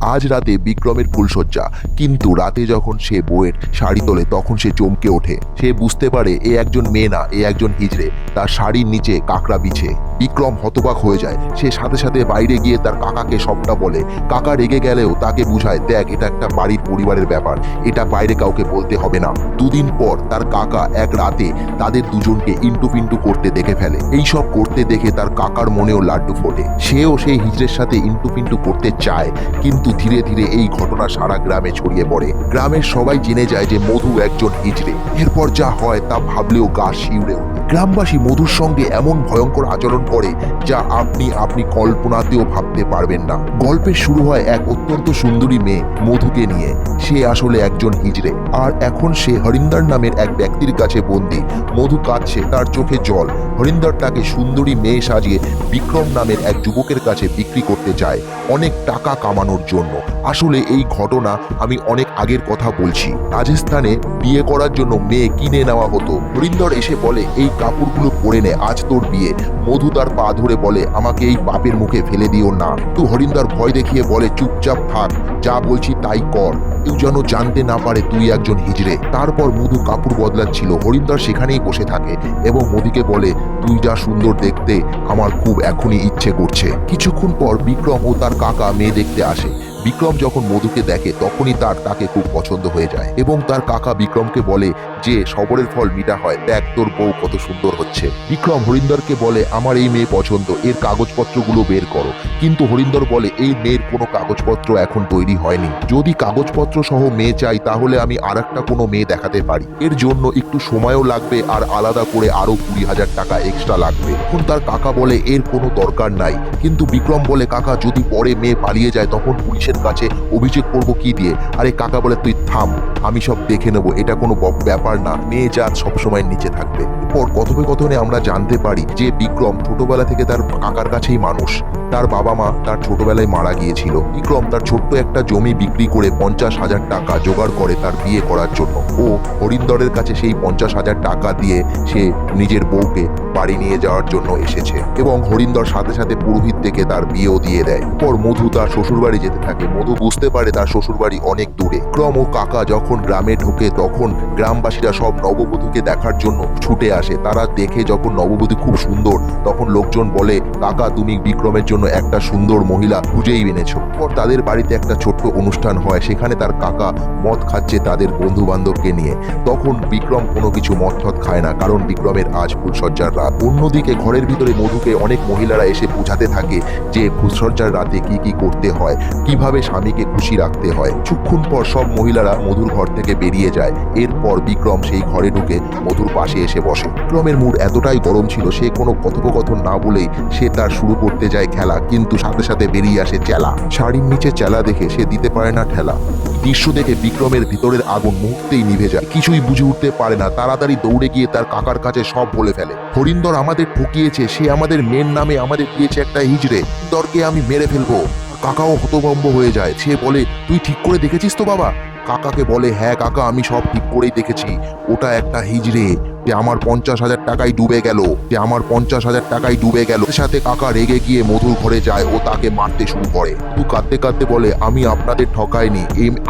আজ রাতে বিক্রমের ফুলশয্যা। কিন্তু রাতে যখন সে বউয়ের শাড়ি তোলে, তখন সে চমকে ওঠে। সে বুঝতে পারে, এ একজন মেয়ে না, এ একজন হিজড়ে। তার শাড়ির নিচে কাঁকড়া বিছে। বিক্রম হতবাক হয়ে যায়। সে সাথে সাথে বাইরে গিয়ে তার কাকাকে সবটা বলে। কাকা রেগে গেলেও তাকে বুঝায়, দেখ, এটা একটা বাড়ির পরিবারের ব্যাপার। এটা বাইরে কাউকে বলতে হবে না। দুদিন পর তার কাকা এক রাতে তাদের দুজনকে ইন্টু পিন্টু করতে দেখে ফেলে। এই সব করতে দেখে তার কাকার মনেও লাড্ডু ফোটে। সেও সেই হিজড়ের সাথে ইন্টু পিন্টু করতে চায়, কিন্তু ধীরে ধীরে এই ঘটনা সারা গ্রামে ছড়িয়ে পড়ে। গ্রামের সবাই জেনে যায় যে মধু একজন হিজড়ে। এরপর যা হয় তা ভাবলেও গা শিউরে ওঠে। গ্রামবাসী মধুর সঙ্গে এমন ভয়ঙ্কর আচরণ করে যা আপনি আপনি কল্পনাতেও ভাবতে পারবেন না। গল্পের শুরু হয় এক অত্যন্ত সুন্দরী মেয়ে, মধুকে নিয়ে। সে আসলে একজন হিজড়ে। আর এখন সে হরিন্দর নামের এক ব্যক্তির কাছে বন্দি। মধু কাঁদছে, তার চোখে জল। হরিন্দর তাকে সুন্দরী মেয়ে সাজিয়ে বিক্রম নামের এক যুবকের কাছে বিক্রি করতে চায়। অনেক টাকা কামানোর জন্য। আসলে এই ঘটনা আমি অনেক আগের কথা বলছি। রাজস্থানে বিয়ে করার জন্য মেয়ে কিনে নেওয়া হতো। হরিন্দর এসে বলে, এই কাপড়গুলো পরে নে, আজ তোর বিয়ে। মধু তার পা ধরে বলে, আমাকে এই পাপের মুখে ফেলে দিও না। তো হরিন্দার ভয় দেখিয়ে বলে, চুপচাপ থাক, যা বলছি তাই কর। কেউ যেন জানতে না পারে তুই একজন হিজড়ে। তারপর মধু কাপড় বদলাচ্ছিল। হরিন্দর সেখানেই বসে থাকে এবং মধুকে বলে, তুই যা সুন্দর দেখতে, আমার খুব এখনই ইচ্ছে করছে। কিছুক্ষণ পর বিক্রম ও তার কাকা মেয়ে দেখতে আসে। বিক্রম যখন মধুকে দেখে, তখনই তার তাকে খুব পছন্দ হয়ে যায় এবং তার কাকা বিক্রমকে বলে, যে, সবরের ফল মিঠা হয়, দেখ তোর বউ কত সুন্দর হচ্ছে। বিক্রম হরিন্দরকে বলে, আমার এই মেয়ে পছন্দ, এর কাগজপত্রগুলো বের করো। কিন্তু হরিন্দর বলে, এই মেয়ের কোনো কাগজপত্র এখন তৈরি হয়নি। যদি কাগজপত্র সহ মেয়ে চাই, তাহলে আমি আর একটা কোনো মেয়ে দেখাতে পারি। এর জন্য একটু সময়ও লাগবে আর আলাদা করে আরও কুড়ি হাজার টাকা এক্সট্রা লাগবে। এখন তার কাকা বলে, এর কোনো দরকার নাই। কিন্তু বিক্রম বলে, কাকা, যদি পরে মেয়ে পালিয়ে যায়, তখন পুলিশের কাছে অভিযোগ করব কি দিয়ে? আরে কাকা বলে, তুই থাম, আমি সব দেখে নেব, এটা কোনো ব্যাপার না। মেয়ে জাত সবসময় নিচে থাকবে। পর কথোপকথনে আমরা জানতে পারি যে বিক্রম ছোটবেলা থেকে তার কাকার কাছেই মানুষ। তার বাবা মা তার ছোটবেলায় মারা গিয়েছিল। বিক্রম তার ছোট্ট একটা জমি বিক্রি করে পঞ্চাশ হাজার টাকা জোগাড় করে তার বিয়ে করার জন্য। ও হরিন্দরের কাছে সেই পঞ্চাশ হাজার টাকা দিয়ে সে নিজের বউকে বাড়ি নিয়ে যাওয়ার জন্য এসেছে এবং হরিন্দর সাথে সাথে পুরোহিত থেকে তার বিয়েও দিয়ে দেয়। পর মধু তার শ্বশুরবাড়ি যেতে থাকে। মধু বুঝতে পারে তার শ্বশুরবাড়ি অনেক দূরে। ক্রম ও কাকা যখন গ্রামে ঢোকে তখন গ্রামবাসীরা সব নববধূকে দেখার জন্য ছুটে আসে। তারা দেখে যখন নববধূ খুব সুন্দর, তখন লোকজন বলে, কাকা, তুমি বিক্রমের জন্য একটা সুন্দর মহিলা খুঁজেই এনেছো। পর তাদের বাড়িতে একটা ছোট্ট অনুষ্ঠান হয়, সেখানে তার কাকা মদ খাচ্ছে তাদের বন্ধু বান্ধবকে নিয়ে। তখন বিক্রম কোনো কিছু মদ টদ খায় না, কারণ বিক্রমের আজ ফুলসজ্জার রাত। অন্যদিকে ঘরের ভিতরে মধুকে অনেক মহিলারা এসে বোঝাতে থাকে যে ফুলসজ্জার রাতে কি কি করতে হয়, কীভাবে স্বামীকে খুশি রাখতে হয়। কিছুক্ষণ পর সব মহিলারা মধুর ঘর থেকে বেরিয়ে যায়। এরপর বিক্রম সেই ঘরে ঢুকে মধুর পাশে এসে বসে। বিক্রমের মুড এতটাই গরম ছিল, সে কোনো কথোপকথন না বলেই সে তার শুরু করতে যায় খেলা কিন্তু সাথে সাথে বেরিয়ে আসে চেলা। শাড়ির নিচে চেলা দেখে সে দিতে পারে না ঠেলা। দৃশ্য দেখে বিক্রমের ভিতরের আগুন মুহূর্তেই নিভে যায়। কিছুই বুঝে উঠতে পারে না, তাড়াতাড়ি দৌড়ে গিয়ে তার কাকার কাছে সব বলে ফেলে। হরিন্দর আমাদের ঠকিয়েছে, সে আমাদের মেন নামে আমাদের দিয়েছে একটা হিজড়ে। দরকে আমি মেরে ফেলব। কাকাও হতভম্ব হয়ে যায়। সে বলে, তুই ঠিক করে দেখেছিস তো বাবা? কাকাকে বলে হ্যাঁ কাকা, আমি সব ঠিক করেই দেখেছি। ওটা একটা হিজড়ে। যে আমার পঞ্চাশ হাজার টাকাই ডুবে গেল, যে আমার পঞ্চাশ হাজার টাকাই ডুবে গেল। সাথে কাকা রেগে গিয়ে মধুর ঘরে যায় ও তাকে মারতে শুরু করে। তু কাঁদতে কাঁদতে বলে, আমি আপনাদের ঠকাইনি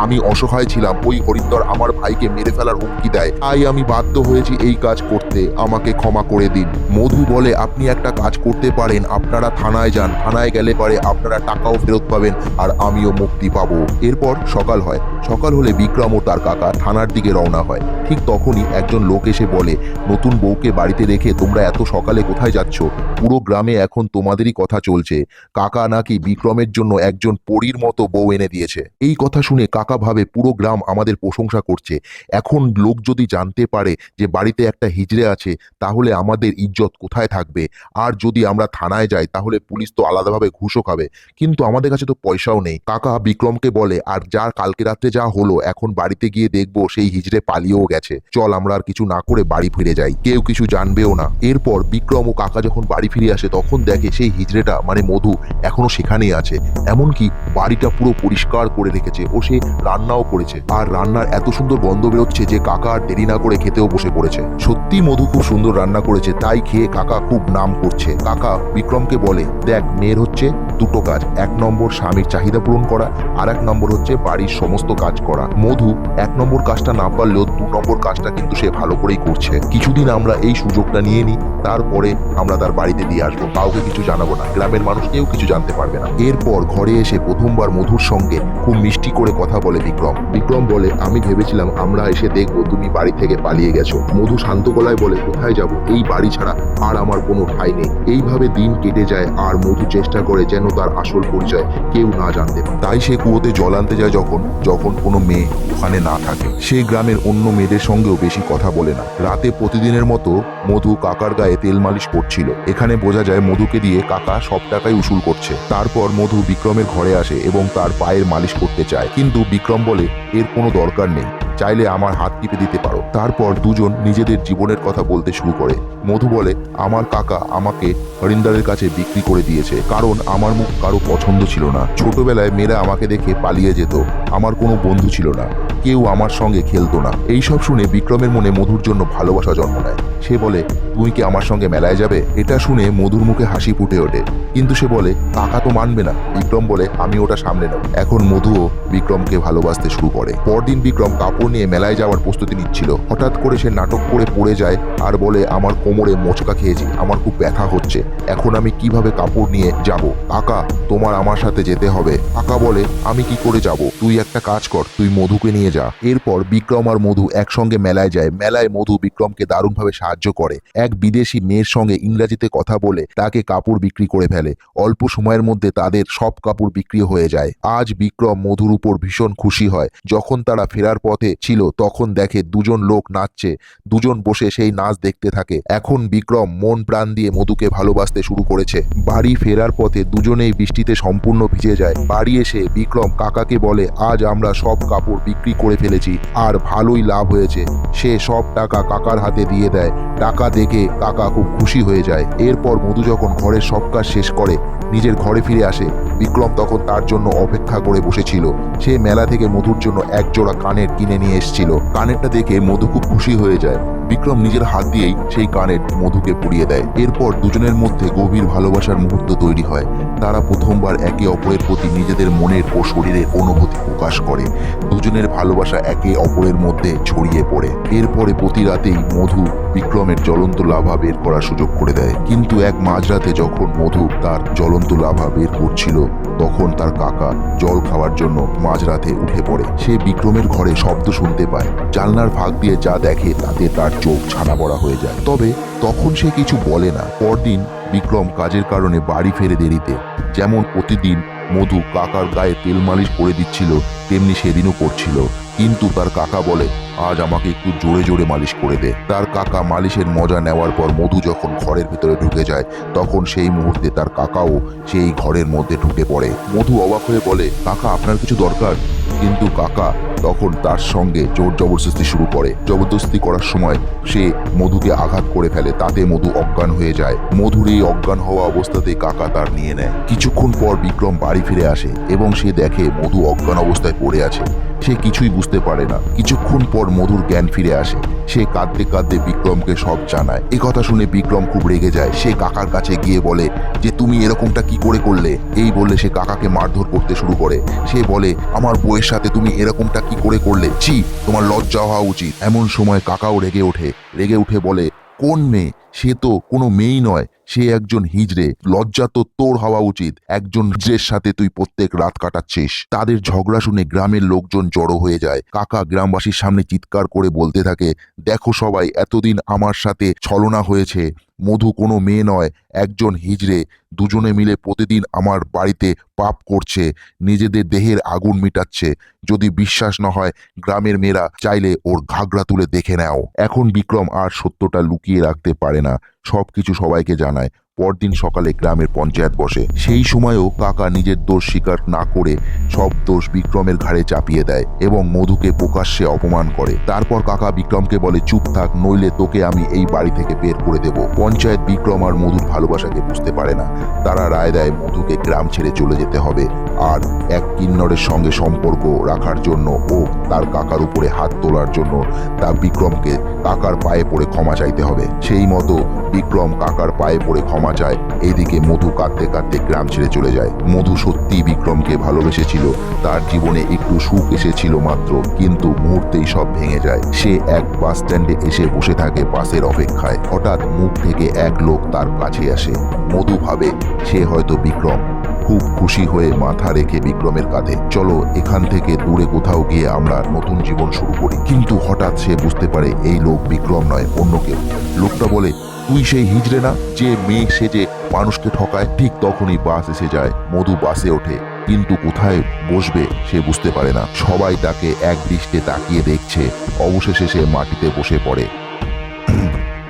আমি অসহায় ছিলাম, ওই হরিন্দর আমার ভাইকে মেরে ফেলার হুমকি দেয়। তাই আমি বাধ্য হয়েছি এই কাজ করতে, আমাকে ক্ষমা করে দিন। মধু বলে, আপনি একটা কাজ করতে পারেন, আপনারা থানায় যান, থানায় গেলে পারে আপনারা টাকাও ফেরত পাবেন আর আমিও মুক্তি পাবো। এরপর সকাল হয়। সকাল হলে বিক্রম ও তার কাকা থানার দিকে রওনা হয়। ঠিক তখনই একজন লোক এসে বলে নতুন বউকে বাড়িতে রেখে তোমরা এত সকালে কোথায় যাচ্ছ? পুরো গ্রামে এখন তোমাদেরই কথা চলছে। কাকা নাকি বিক্রমের জন্য একজন পরীর মতো বউ এনে দিয়েছে। এই কথা শুনে কাকা ভাবে পুরো গ্রাম আমাদের প্রশংসা করছে। এখন লোক যদি জানতে পারে যে বাড়িতে একটা হিজড়ে আছে, তাহলে আমাদের ইজ্জত কোথায় থাকবে? আর যদি আমরা থানায় যাই, তাহলে পুলিশ তো আলাদাভাবে ঘুষও খাবে। কিন্তু আমাদের কাছে তো পয়সাও নেই। কাকা বিক্রমকে বলে, আর যার কালকে রাত্রে যা হলো, এখন বাড়িতে গিয়ে দেখব সেই হিজড়ে পালিয়েও গেছে। চল, আমরা আর কিছু না করে বাড়ি ফিরে যায়। কেউ কিছু জানবেও না। এরপর বিক্রম ও কাকা যখন বাড়ি ফিরে আসে, তখন দেখে সেই হিজড়েটা মানে মধু, এখনও সেখানেই আছে। এমনকি বাড়িটা পুরো পরিষ্কার করে রেখেছে ও সে রান্নাও করেছে। আর রান্নার এত সুন্দর গন্ধ বেরোচ্ছে যে কাকা আর দেরি না করে খেতেও বসে পড়েছে। সত্যি মধু খুব সুন্দর রান্না করেছে, তাই খেয়ে কাকা খুব নাম করছে। কাকা বিক্রমকে বলে, দেখ, মেয়ের হচ্ছে দুটো কাজ। এক নম্বর স্বামীর চাহিদা পূরণ করা, আর এক নম্বর হচ্ছে বাড়ির সমস্ত কাজ করা। মধু, এক নম্বর কাজটা না পারলেও দু নম্বর কাজটা কিন্তু সে ভালো করেই করছে। কিছুদিন আমরা এই সুযোগটা নিয়ে নিই, তারপরে আমরা তার বাড়িতে দিয়ে আসব। কাউকে কিছু জানাব না। গ্রামের মানুষ কেউ কিছু জানতে পারবে না। এরপর ঘরে এসে প্রথমবার মধুর সঙ্গে খুব মিষ্টি করে কথা বলে বিক্রম। বিক্রম বলে, আমি ভেবেছিলাম আমরা এসে দেখব তুমি বাড়ি থেকে পালিয়ে গেছো। মধু শান্ত গলায় বলে, কোথায় যাব? এই বাড়ি ছাড়া আর আমার কোনো ঠাই নেই। এইভাবে দিন কেটে যায়, আর মধু চেষ্টা করে যেন তার আসল পরিচয় কেউ না জানতে তাই সে কুয়োতে জল আনতে যায় যখন যখন কোনো মেয়ে ওখানে না থাকে। সে গ্রামের অন্য মেয়েদের সঙ্গেও বেশি কথা বলে না। রাতে প্রতিদিনের মতো মধু কাকার গায়ে তেল মালিশ করছিল। এখানে বোঝা যায় মধুকে দিয়ে কাকা সব টাকাই উসুল করছে। তারপর মধু বিক্রমের ঘরে আসে এবং তার পায়ের মালিশ করতে চায়। কিন্তু বিক্রম বলে, এর কোনো দরকার নেই। চাইলে আমার হাত টিপে দিতে পারো। তারপর দুজন নিজেদের জীবনের কথা বলতে শুরু করে। মধু বলে, আমার কাকা আমাকে হরিন্দারের কাছে বিক্রি করে দিয়েছে, কারণ আমার মুখ কারও পছন্দ ছিল না। ছোটবেলায় মেয়েরা আমাকে দেখে পালিয়ে যেত। আমার কোনো বন্ধু ছিল না। কেউ আমার সঙ্গে খেলতো না। এইসব শুনে বিক্রমের মনে মধুর জন্য ভালোবাসা জন্ম নেয়। সে বলে তুমি কি আমার সঙ্গে মেলায় যাবে? এটা শুনে মধুর মুখে হাসি ফুটে ওঠে। কিন্তু সে বলে, কাকা তো মানবে না। বিক্রম বলে, আমি ওটা সামলে নেব। এখন মধুও বিক্রমকে ভালোবাসতে শুরু করে। পরদিন বিক্রম কাপড় নিয়ে মেলায় যাওয়ার প্রস্তুতি নিচ্ছিল। হঠাৎ করে সে নাটক করে পড়ে যায় আর বলে, আমার কোমরে মোচকা খেয়েছি, আমার খুব ব্যথা হচ্ছে। এখন আমি কীভাবে কাপড় নিয়ে যাব? কাকা, তোমার আমার সাথে যেতে হবে। কাকা বলে, আমি কি করে যাব? তুই একটা কাজ কর, তুই মধুকে নিয়ে যা। এরপর বিক্রম আর মধু একসঙ্গে মেলায় যায়। মেলায় মধু বিক্রমকে দারুণভাবে সাহায্য করে। এক বিদেশি মেয়ের সঙ্গে ইংরেজিতে কথা বলে তাকে কাপড় বিক্রি করে ফেলে। অল্প সময়ের মধ্যে তাদের সব কাপড় বিক্রি হয়ে যায়। আজ বিক্রম মধুর উপর ভীষণ খুশি হয়। যখন তারা ফেরার পথে ছিল, তখন দেখে দুজন লোক নাচছে। দুজন বসে সেই নাচ দেখতে থাকে। এখন বিক্রম মন প্রাণ দিয়ে মধুকে ভালোবাসতে শুরু করেছে। বাড়ি ফেরার পথে দুজনেই বৃষ্টিতে সম্পূর্ণ ভিজে যায়। বাড়ি এসে বিক্রম কাকাকে বলে, আজ আমরা সব কাপড় বিক্রি করে ফেলেছি আর ভালোই লাভ হয়েছে। সে সব টাকা কাকার হাতে দিয়ে দেয়। টাকা দেখে কাকা খুব খুশি হয়ে যায়। এরপর মধু যখন ঘরের সব কাজ শেষ করে, নিজের ঘরে ফিরে আসে, বিক্রম তখন তার জন্য অপেক্ষা করে বসেছিল। সে মেলা থেকে মধুর জন্য এক জোড়া কানের কিনে নিয়ে এসেছিল। কানেরটা দেখে মধু খুব খুশি হয়ে যায়। বিক্রম নিজের হাত দিয়েই সেই কানের মধুকে পুড়িয়ে দেয়। এরপর দুজনের মধ্যে গভীর ভালোবাসার মুহূর্ত তৈরি হয়। তারা প্রথমবার একে অপরের প্রতি নিজেদের মনের ও শরীরের অনুভূতি প্রকাশ করে। দুজনের ভালোবাসা একে অপরের মধ্যে ছড়িয়ে পড়ে। এরপরে প্রতি রাতেই মধু বিক্রমের জ্বলন্ত লাভা বের করার সুযোগ করে দেয়। কিন্তু এক মাঝরাতে যখন মধু তার জ্বলন্ত লাভা বের করছিল, তখন তার কাকা জল খাওয়ার জন্য মাঝরাতে উঠে পড়ে। সে বিক্রমের ঘরে শব্দ শুনতে পায়। জানলার ফাঁক দিয়ে যা দেখে তাতে তার চোখ ছানা বড়া হয়ে যায়। তবে তখন সে কিছু বলে না। পরদিন বিক্রম কাজের কারণে বাড়ি ফেরে দেরিতে, যেমন প্রতিদিন মধু কাকার গায়ে তেল মালিশ করে দিচ্ছিল, তেমনি সেদিনও করছিল। কিন্তু তার কাকা বলে, আজ আমাকে একটু জোরে জোরে মালিশ করে দে। তার কাকা মালিশের মজা নেওয়ার পর মধু যখন ঘরের ভিতরে ঢুকে যায়, তখন সেই মুহূর্তে তার কাকাও সেই ঘরের মধ্যে ঢুকে পড়ে। মধু অবাক হয়ে বলে, কাকা, আপনার কিছু দরকার? কিন্তু কাকা তখন তার সঙ্গে জোর জবরদস্তি শুরু করে। জবরদস্তি করার সময় সে মধুকে আঘাত করে ফেলে, তাতে মধু অজ্ঞান হয়ে যায়। মধুর এই অজ্ঞান হওয়া অবস্থাতেই কাকা তার নিয়ে নেয়। কিছুক্ষণ পর বিক্রম বাড়ি ফিরে আসে এবং সে দেখে মধু অজ্ঞান অবস্থায় পড়ে আছে। সে কিছুই বুঝতে পারে না। কিছুক্ষণ পর মধুর জ্ঞান ফিরে আসে। সে কাঁদতে কাঁদতে বিক্রমকে সব জানায়। এ কথা শুনে বিক্রম খুব রেগে যায়। সে কাকার কাছে গিয়ে বলে, যে তুমি এরকমটা কি করে করলে? এই বললে সে কাকাকে মারধর করতে শুরু করে। সে বলে, আমার বউয়ের সাথে তুমি এরকমটা কি করে করলে? ছি, তোমার লজ্জা হওয়া উচিত। এমন সময় কাকাও রেগে ওঠে। রেগে উঠে বলে, কোন মেয়ে? সে তো কোনো মেয়েই নয়। সে একজন হিজড়ে, লজ্জা তো তোর হওয়া উচিত। একজন হিজড়ের সাথে তুই প্রত্যেক রাত কাটাচ্ছিস। তাদের ঝগড়া শুনে গ্রামের লোকজন জড়ো হয়ে যায়। কাকা গ্রামবাসীর সামনে চিৎকার করে বলতে থাকে, দেখো সবাই, এতদিন আমার সাথে ছলনা হয়েছে। মধু কোনো মেয়ে নয়, একজন হিজড়ে। দুজনে মিলে প্রতিদিন আমার বাড়িতে পাপ করছে। নিজেদের দেহের আগুন মিটাচ্ছে। যদি বিশ্বাস না হয়, গ্রামের মেয়েরা চাইলে ওর ঘাগড়া তুলে দেখে নাও। এখন বিক্রম আর সত্যটা লুকিয়ে রাখতে পারে না। সবকিছু সবাইকে জানায়। পরদিন সকালে গ্রামের পঞ্চায়েত বসে। সেই সময়ও কাকা নিজের দোষ স্বীকার না করে সব দোষ বিক্রমের ঘাড়ে চাপিয়ে দেয় এবং মধুকে প্রকাশ্যে অপমান করে। তারপর কাকা বিক্রমকে বলে, চুপ থাক, নইলে তোকে আমি এই বাড়ি থেকে বের করে দেব। পঞ্চায়েত বিক্রম আর মধুর ভালোবাসাকে বুঝতে পারে না। তারা রায় দেয়, মধুকে গ্রাম ছেড়ে চলে যেতে হবে আর এক কিন্নরের সঙ্গে সম্পর্ক রাখার জন্য ও তার কাকার উপরে হাত তোলার জন্য তা বিক্রমকে কাকার পায়ে পড়ে ক্ষমা চাইতে হবে। সেই মতো বিক্রম কাকার পায়ে পড়ে ক্ষমা চায়। এইদিকে মধু কাঁদতে কাঁদতে গ্রাম ছেড়ে চলে যায়। মধু সত্যি বিক্রমকে ভালোবেসেছিল। তার জীবনে একটু সুখ এসেছিল মাত্র, কিন্তু মুহূর্তেই সব ভেঙে যায়। সে এক বাস স্ট্যান্ডে এসে বসে থাকে বাসের অপেক্ষায়। হঠাৎ মুখ থেকে এক লোক তার কাছে আসে। মধু ভাবে, সে হয়তো বিক্রম। খুব খুশি হয়ে মাথা রেখে বিক্রমের কাঁধে, চলো এখান থেকে দূরে কোথাও গিয়ে আমরা নতুন জীবন শুরু করি। কিন্তু হঠাৎ সে বুঝতে পারে, এই লোক বিক্রম নয়, অন্য কেউ। লোকটা বলে তুই সেই হিজড়ে না? যে মেয়ে সেজে মানুষকে ঠকায়, ঠিক তখনই বাস এসে যায়, মধু বাসে ওঠে। কিন্তু কোথায় বসবে সে বুঝতে পারে না। সবাই তাকে এক দৃষ্টে তাকিয়ে দেখছে। অবশেষে সে মাটিতে বসে পড়ে।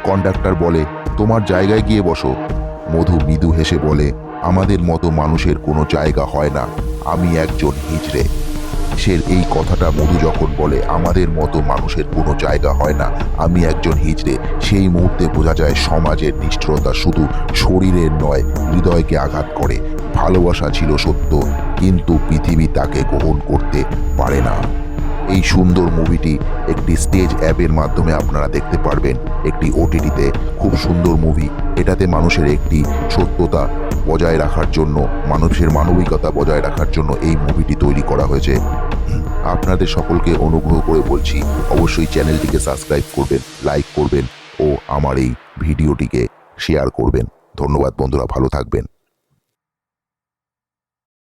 কন্ডাক্টর বলে, তোমার জায়গায় গিয়ে বসো। মধু মৃদু হেসে বলে, আমাদের মতো মানুষের কোনো জায়গা হয় না। আমি একজন হিজড়ে। সে এই কথাটা মধু যখন বলে, আমাদের মতো মানুষের কোনো জায়গা হয় না। আমি একজন হিজড়ে। সেই মুহূর্তে বোঝা যায় সমাজের নিষ্ঠুরতা শুধু শরীরের নয়, হৃদয়কে আঘাত করে। ভালোবাসা ছিল সত্য, কিন্তু পৃথিবী তাকে গ্রহণ করতে পারে না। এই সুন্দর মুভিটি একটি স্টেজ অ্যাপের মাধ্যমে আপনারা দেখতে পারবেন। একটি ওটিটিতে খুব সুন্দর মুভি। এটাতে মানুষের একটি সত্যতা বজায় রাখার জন্য, মানুষের মানবিকতা বজায় রাখার জন্য এই মুভিটি তৈরি করা হয়েছে। আপনাদের সকলকে অনুগ্রহ করে বলছি, অবশ্যই চ্যানেলটিকে সাবস্ক্রাইব করবেন, লাইক করবেন ও আমার এই ভিডিওটিকে শেয়ার করবেন। ধন্যবাদ বন্ধুরা, ভালো থাকবেন।